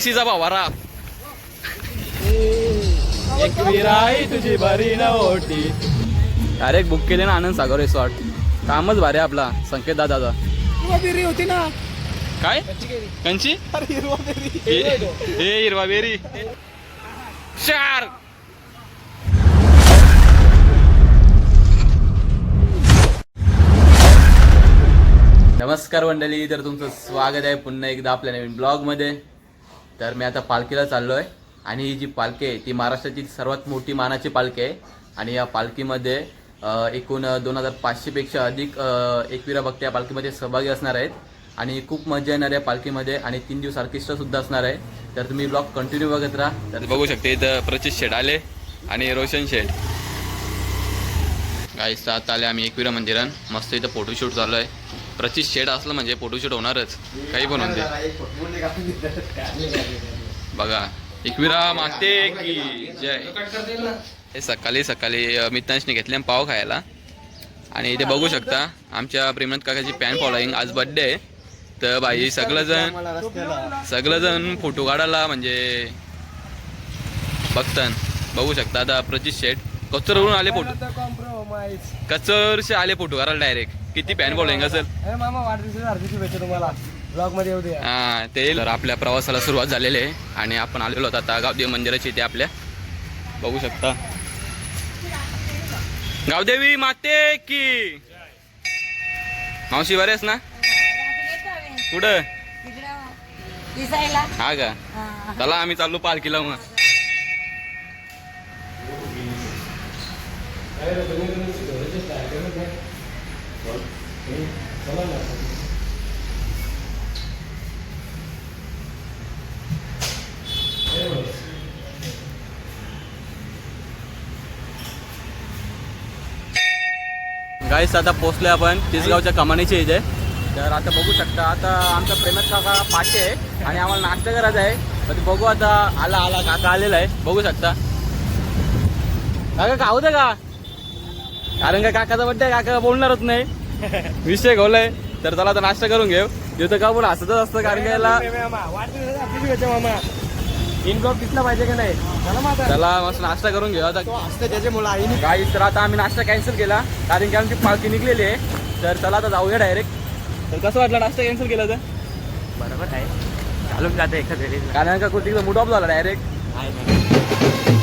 एसीचा भावारा एक विराई तुझी बरी नव्हती डायरेक्ट बुक केले ना आनंद सागर रिसॉर्ट कामच भारी आहे आपला संकेत दादाचा. बेरी होती ना. काय? कंची अरे हिरवा बेरी हे हिरवा बेरी चार. नमस्कार मंडळी तर तुमचं स्वागत आहे पुन्हा एकदा आपल्या नवीन ब्लॉगमध्ये तर मी आता पालखीला चाललो आहे आणि ही जी पालखी आहे ती महाराष्ट्राची सर्वात मोठी मानाची पालखी आहे. आणि या पालखीमध्ये एकूण दोन हजार पाचशेपेक्षा अधिक एकविरा भक्त या पालखीमध्ये सहभागी असणार आहेत. आणि खूप मजा येणार आहे पालखीमध्ये आणि तीन दिवस ऑर्केस्ट्रा सुद्धा असणार आहे. तर तुम्ही ब्लॉग कंटिन्यू बघत राहा. तर बघू शकते इथं प्रचित शेड आले आणि रोशन शेड काही सात आले आम्ही एकविरा मंदिरात. मस्त इथं फोटोशूट चालू आहे. प्रचित शेड असलं म्हणजे फोटोशूट होणारच. काही पण होते. बघा एकविरा मागते की जय. हे सकाळी सकाळी अ, घेतले पाव खायला. आणि इथे बघू शकता आमच्या प्रेमनाथ काकाची पॅन फॉलोईंग आज बर्थडे आहे. तर बाई सगळंजण सगळंजण फोटो काढायला म्हणजे बघतन. बघू शकता आता प्रचित शेट कचरवरून आले फोटो. कॉम्प्रोमाइज आले फोटो काढायला डायरेक्ट किती पॅन फॉलोईंग असेल? अरे मामा वाढदिवसाच्या हार्दिक शुभेच्छा तुम्हाला. ब्लॉगमध्ये येऊ द्या. हा ते तर आपल्या प्रवासाला सुरुवात झालेली आहे आणि आपण आलेलो आहोत आता गावदेव मंदिराची इथे आपल्या. बघू शकता. गावदेवी माते की. मावशी बरेच ना? कुठं? हा का? चला आम्ही चाललो पालखीला मग. गाईस आता पोचलोय आपण तिसगावच्या कमानीचे इथे. तर आता बघू शकता आता आमचा प्रेमात काका पाठी आहे आणि आम्हाला नाश्ता करायचा आहे. तर बघू आता आला आला काका आलेला आहे. बघू शकता. काका का होतं का? कारण का काकाचा बड्डे काका बोलणारच नाही. विषय घोलाय तर चला आता नाश्ता करून घेऊ. तिथं का पण हसतच असतं कारण का याला ब्लॉग दिसला पाहिजे का नाही? चला त्याला मस्त नाश्ता करून घेऊ आता. तो असते त्याचे मुलं आईने गाईस तर आता आम्ही नाश्ता कॅन्सल केला. कारण की आमची पालखी निघलेली आहे. तर चला आता जाऊया डायरेक्ट तर कसं वाटलं नाश्ता कॅन्सल केला तर? बरोबर आहे. घालून जाते एखाद वेळी कारण का कुठे मूड ऑफ झाला डायरेक्ट हे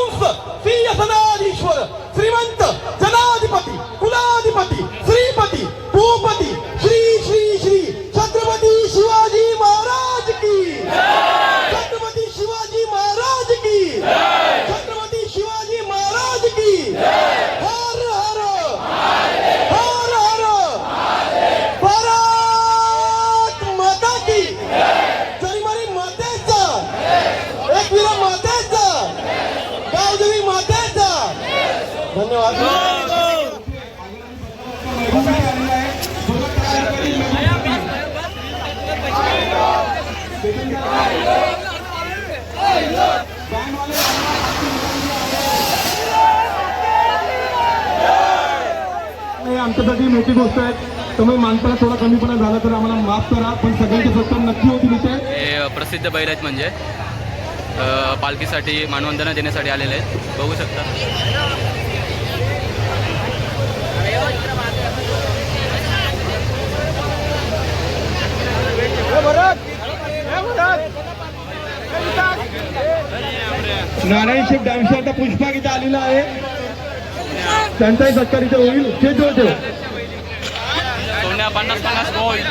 ഔസ് സി എസ് ശ്രീമാൻ आमच्यासाठी मोठी गोष्ट आहे. तुम्ही माणसाला थोडा कमीपणा झाला तर आम्हाला माफ करा पण सगळ्यांचे सत्तर नक्की होतील इथे हे प्रसिद्ध बैल आहेत म्हणजे. पालखीसाठी मानवंदना देण्यासाठी आलेले आहेत. बघू शकता. नारायण शेठ डान्सर आता पुष्पा इथे आलेला आहे. त्यांचाही सत्कार इथे होईल. पन्नास गोल्ड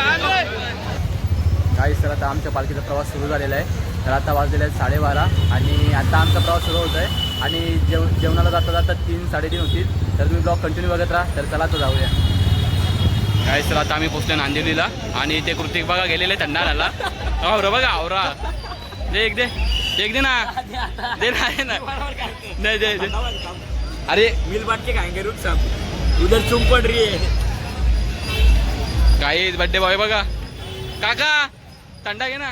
काही सर आता आमच्या पालखीचा प्रवास सुरू झालेला आहे. तर आता वाजलेले आहेत साडेबारा आणि आता आमचा प्रवास सुरू होत आहे आणि जेव जेवणाला जाता जाता तीन साडेतीन होतील. तर तुम्ही ब्लॉग कंटिन्यू बघत राहा. तर चला तर जाऊया. काय सर आता आम्ही पोचलो नांदिवलीला आणि ते कृतिक बघा गेलेले थंडाराला आवरा बघा आवरा दे एक दे एक दे ना दे ना दे ना दे दे. दे अरे मिल बाट के खाएंगे रुक सब उधर चुप पड़ रही है. काही बड्डे बॉय बघा. काका थंडा घे ना?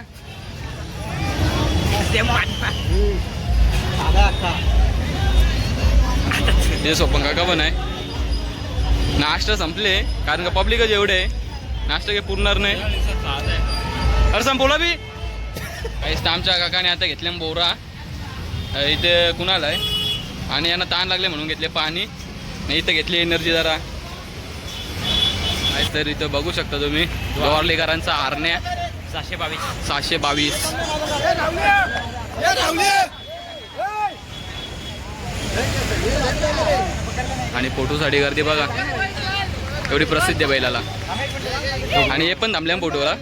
ते सोपन काका पण आहे. नाश्ता संपले कारण का पब्लिकच एवढे. नाश्ता काही पुरणार नाही. अरे संपवला बी. काहीच आमच्या काकाने आता घेतले बोरा. इथे कुणाला आहे? आणि यांना ताण लागले म्हणून घेतले पाणी. नाही इथं घेतली एनर्जी जरा. नाही तर इथं बघू शकता तुम्ही गवारलेकरांचा आरण्या. सहाशे बावीस. सहाशे बावीस आणि फोटोसाठी गर्दी बघा. एवढी प्रसिद्ध आहे बैलाला. आणि हे पण थांबल्या फोटोला.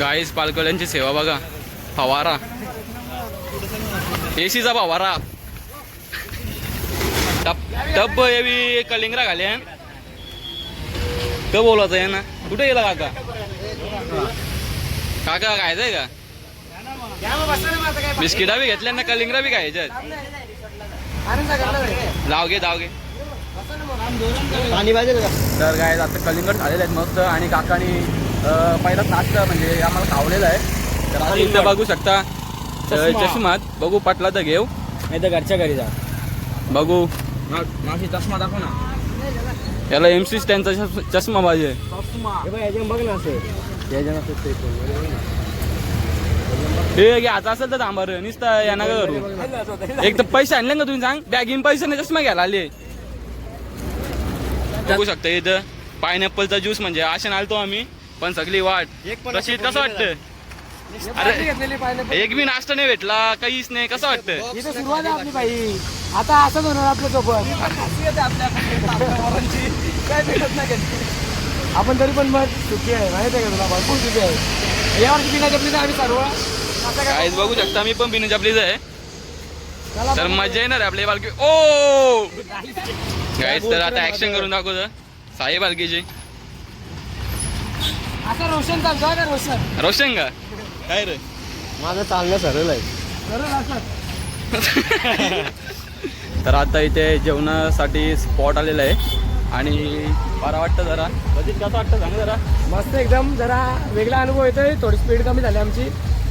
गाईस पालकड्यांची सेवा बघा. फवारा. एसीचा फवारा. टप टप एवी कलिंगरा घाल्या का बोलायचं आहे ना. कुठे गेला काका? काका खायचंय का? बिस्किटा बी घेतल्या ना कलिंगरा बी खायच्यात. लाव घे जाव घे. पाणी पाहिजे का? तर काय आता कलिंगड झालेले आहेत मस्त आणि काकानी पहिलाच नाश्ता म्हणजे आम्हाला खावलेला आहे. तर आता इथं बघू शकता. चष्मात बघू पाटला तर घेऊ. नाही तर घरच्या घरी जा. बघू. मावशी चष्मा दाखव ना. याला एम सी स्टँडचा चष- चष्मा पाहिजे. हे बघ ना हे घ्यायचा असेल तर थांबा रे नुसतं यांना काय करू. एक तर पैसे आणले का तुम्ही सांग. बॅगीन पैसे नाही चष्मा घ्यायला आले. बघू शकता इथं पायनॅपलचा ज्यूस म्हणजे अशा आलतो आम्ही पण सगळी वाट. कशी कसं वाटतं? अरे एक बी नाश्ता नाही भेटला काहीच नाही. कसं वाटतं? आता असंच होणार आपल्यासोबत. काय भेटत नाही. आपण तरी पण मग सुखी आहे. माहिती आहे का तुला? भरपूर सुखी आहे. यावर्षी बिना जपली तर आम्ही सर्व. आता काय काहीच बघू शकता मी पण बिन जपलीच आहे. चला तर मजा येणार आहे आपली बालकी ओ! गाईज तर आता ऍक्शन करून दाखवतं साई बालकीची. आता रोशन चालतो का रोशन? रोशन का? काय रे? माझं चालणं सरळ आहे. सरळ असं. तर आता इथे जेवणासाठी स्पॉट आलेला आहे आणि बरं वाटतं जरा कधीच कसं वाटतं सांग जरा मस्त एकदम जरा वेगळा अनुभव येतोय थोडी स्पीड कमी झाली आमची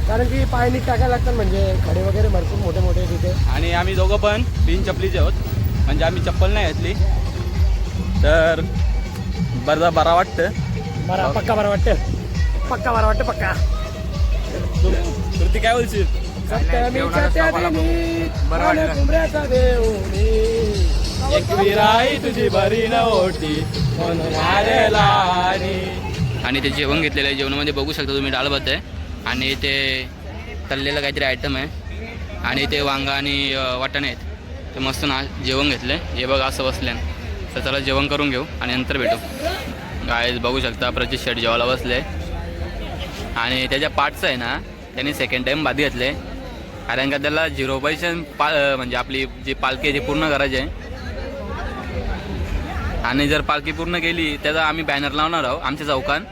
कारण की पाय नीट टाकायला लागतात म्हणजे खडे वगैरे भरपूर मोठे मोठे तिथे आणि आम्ही दोघं पण बिन चपलीचे आहोत म्हणजे आम्ही चप्पल नाही घेतली तर बरं बरा वाटतं बरा पक्का बरं वाटतं पक्का बरं वाटतं पक्का कृती काय बोलशील तुझी बरी आणि. ते जेवण घेतलेलं आहे जेवणामध्ये बघू शकता तुम्ही डाळ भात आहे. आणि ते तळलेलं काहीतरी आयटम आहे. आणि ते वांगा आणि वाटाणे आहेत. ते मस्त ना जेवण घेतलं आहे हे बघा असं बसल्यान तर चला जेवण करून घेऊ आणि नंतर भेटू. काय बघू शकता प्रचित शेट जेवायला बसले. आणि त्याच्या पार्टचं आहे ना त्यांनी सेकंड टाईम बाद घेतले कारण का त्याला झिरो पैसे पा म्हणजे आपली जी पालखी आहे ती पूर्ण करायची आहे. आणि जर पालखी पूर्ण केली त्याचा आम्ही बॅनर लावणार आहोत आमच्या चौकान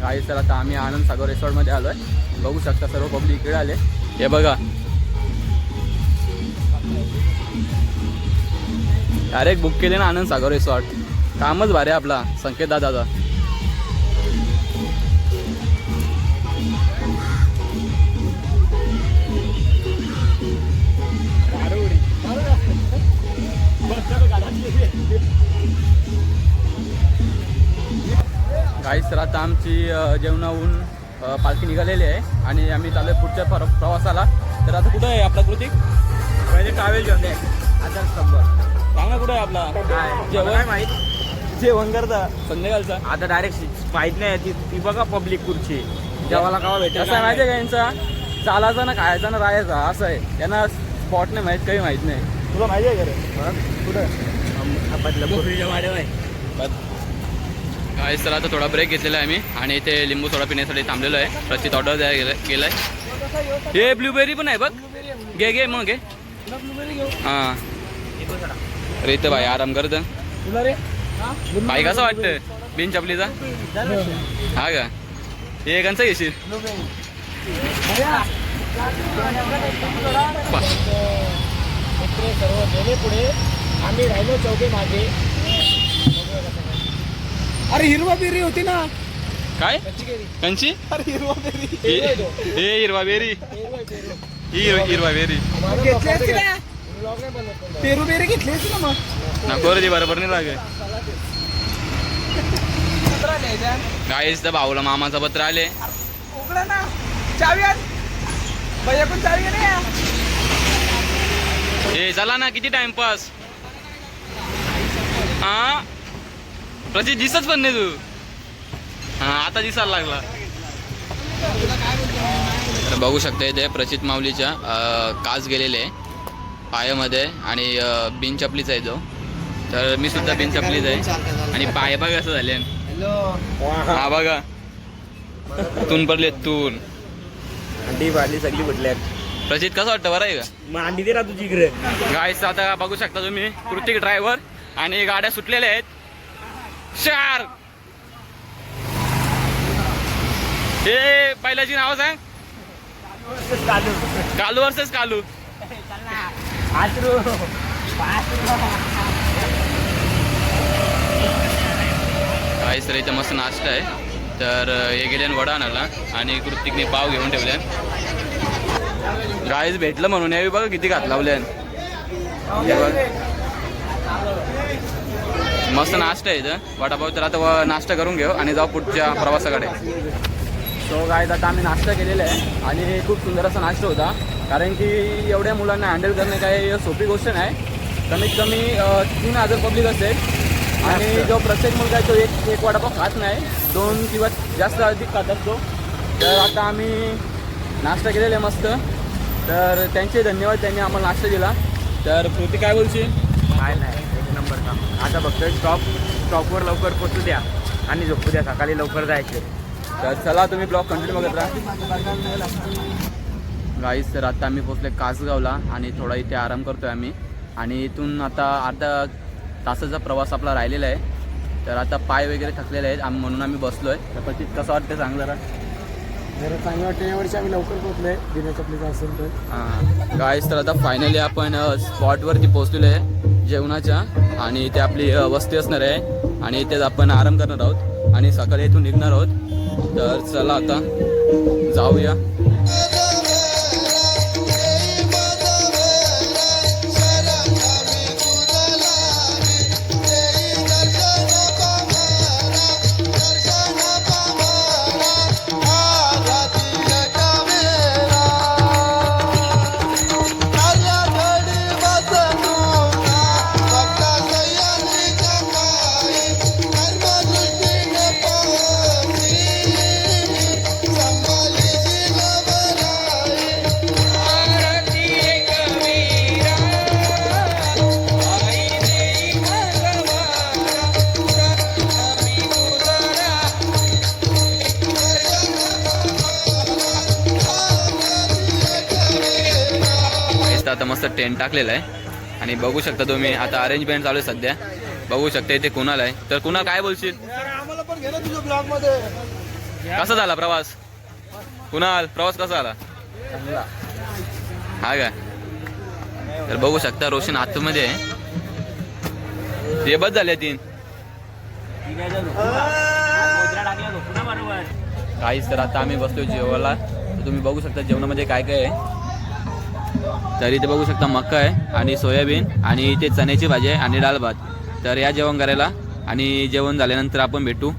काही सर आता आम्ही आनंद सागर रिसॉर्टमध्ये आलो आहे बघू शकता सर्व पब्लिक इकडे आले. हे बघा. डायरेक्ट बुक केले ना आनंद सागर रिसॉर्ट कामच भारी आपला संकेत दादाचा. तर आता आमची जेवणाहून पालखी निघालेली आहे. आणि आम्ही चालू आहे पुढच्या पर प्रवासाला. तर आता कुठं आहे आपला कृतिक? पहिले टावेल घेऊन द्या आधार स्तंभ. सांगा कुठं आहे आपला? काय? जेवण? माहीत? जेवण करता. संध्याकाळचा? आता डायरेक्ट माहीत नाही ती. ती बघा पब्लिक खुर्ची. जेवायला कावा भेटेल? असं आहे माहिती आहे का यांचा? चालायचा ना खायचा ना राहायचा. असं आहे. त्यांना स्पॉट नाही माहीत काही माहीत नाही. तुला माहिती आहे का रे? कुठं? बदलापूर काय चला आता थोडा ब्रेक घेतलेला आहे आम्ही आणि इथे लिंबू सोडा पिण्यासाठी थांबलेलो आहे. प्रचित ऑर्डर द्यायला गेलं केलं आहे हे ब्लूबेरी पण आहे बघ. घे घे मग घे. हां. अरे इथं भाई आराम करत भाई कसं वाटतं बिन चपलीचा? हा का? हे एकांचा घेशील? पुढे. आम्ही राहिलो चौके मागे. अरे हिरवा बेरी होती ना. काय? कंची? अरे हिरवा बेरी. हे हिरवा बेरी. ही हिरवा हिरवा बेरी. ना? पेरू बेरी घेतली ना मग? नको रे बरोबर नाही लागे गाईस तर भाऊला मामाचा पत्र आले. उघडा ना. चावी भैया पण चावी नाही. ए चला ना किती टाइमपास हा? प्रति दिसत पण नाही तू. हा आता दिसायला लागला. तर बघू शकता इथे प्रचित माऊलीच्या काच गेलेले आहे. पायामध्ये आणि बिन चपलीचा आहे जो तर मी सुद्धा बिन चपलीच आहे. आणि पाय बघा कसं झाले. हा बघा. तून पडले तून. अंडी भाजी सगळी कुठल्या प्रचित कसं वाटतं? बरं आहे का? अंडी दे ना तुझी इकडे. गाईस आता बघू शकता तुम्ही कृतिक ड्रायव्हर आणि गाड्या सुटलेल्या आहेत. चार. हे पहिल्याची नाव सांग. कालू वर्सेस कालू. गाईस तर इथं मस्त नाश्ता आहे. तर हे गेल्यान वडा आणला आणि कृतिकने पाव घेऊन ठेवले. गाईस भेटलं म्हणून. यावेळी बघा किती घात लावल्यान हे बघ. मस्त नाश्ता आहे इथं. वडापाव तर आता व- नाश्ता करून घेऊ आणि जाऊ पुढच्या प्रवासाकडे. सो काय आता आम्ही नाश्ता केलेला आहे आणि खूप सुंदर असा नाश्ता होता. कारण की एवढ्या मुलांना हँडल करणे काही सोपी गोष्ट नाही. कमीत कमी तीन हजार पब्लिक असेल. आणि जो प्रत्येक मुलगा आहे तो एक एक वडापाव खात नाही. दोन किंवा जास्त अधिक खातात तो. तर आता आम्ही नाश्ता केलेला आहे मस्त. तर त्यांचे धन्यवाद त्यांनी आम्हाला नाश्ता दिला. तर कृती काय बोलशील? काय नाही एक नंबर काम. आता फक्त स्टॉप स्टॉपवर लवकर पोचू द्या आणि झोपू द्या सकाळी लवकर जायचे. तर चला तुम्ही ब्लॉग कंटिन्यू बघत राहा. गाईस तर आता आम्ही पोचले कासगावला आणि थोडा इथे आराम करतोय आम्ही. आणि इथून आता अर्धा तासाचा प्रवास आपला राहिलेला आहे. तर आता पाय वगैरे थकलेले आहेत आम्ही म्हणून आम्ही बसलोय. तर पती कसं वाटतं सांग जरा. जरा चांगलं वाटतं यावर्षी आम्ही लवकर पोहोचलोय बिना चपलीचा असेल तर. हां. गाईस तर आता फायनली आपण स्पॉटवरती पोहोचलेलो आहे जेवणाच्या. आणि इथे आपली अ, वस्ती असणार आहे. आणि इथेच आपण आराम करणार आहोत. आणि सकाळी इथून निघणार आहोत. तर चला आता जाऊया. इथं आता मस्त टेंट टाकलेला आहे. आणि बघू शकता तुम्ही आता अरेंजमेंट चालू आहे सध्या. बघू शकता इथे कुणाल आहे. तर कुणाल काय बोलशील? कसा झाला प्रवास? कुणाल प्रवास कसा झाला? हा का? तर बघू शकता रोशन आतमध्ये आहे. ते बस झाले तीन. काहीच तर आता आम्ही बसतोय जेवायला. तर तुम्ही बघू शकता जेवणामध्ये काय काय आहे. तर इथे बघू शकता मक्का आहे आणि सोयाबीन आणि इथे चण्याची भाजी आहे आणि डाळ भात. तर या जेवण करायला आणि जेवण झाल्यानंतर आपण भेटू.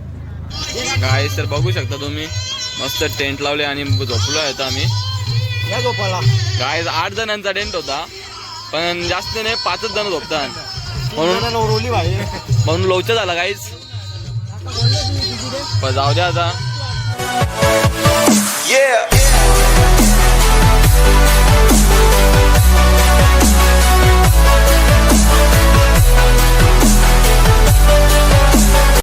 काय तर बघू शकता तुम्ही मस्त टेंट लावले आणि झोपलो आहे आम्ही. या काय आठ जणांचा टेंट होता पण जास्त नाही पाचच जण झोपतात. म्हणून रोली भाई म्हणून लवचं झाला काहीच पण जाऊ द्या आता. Yeah.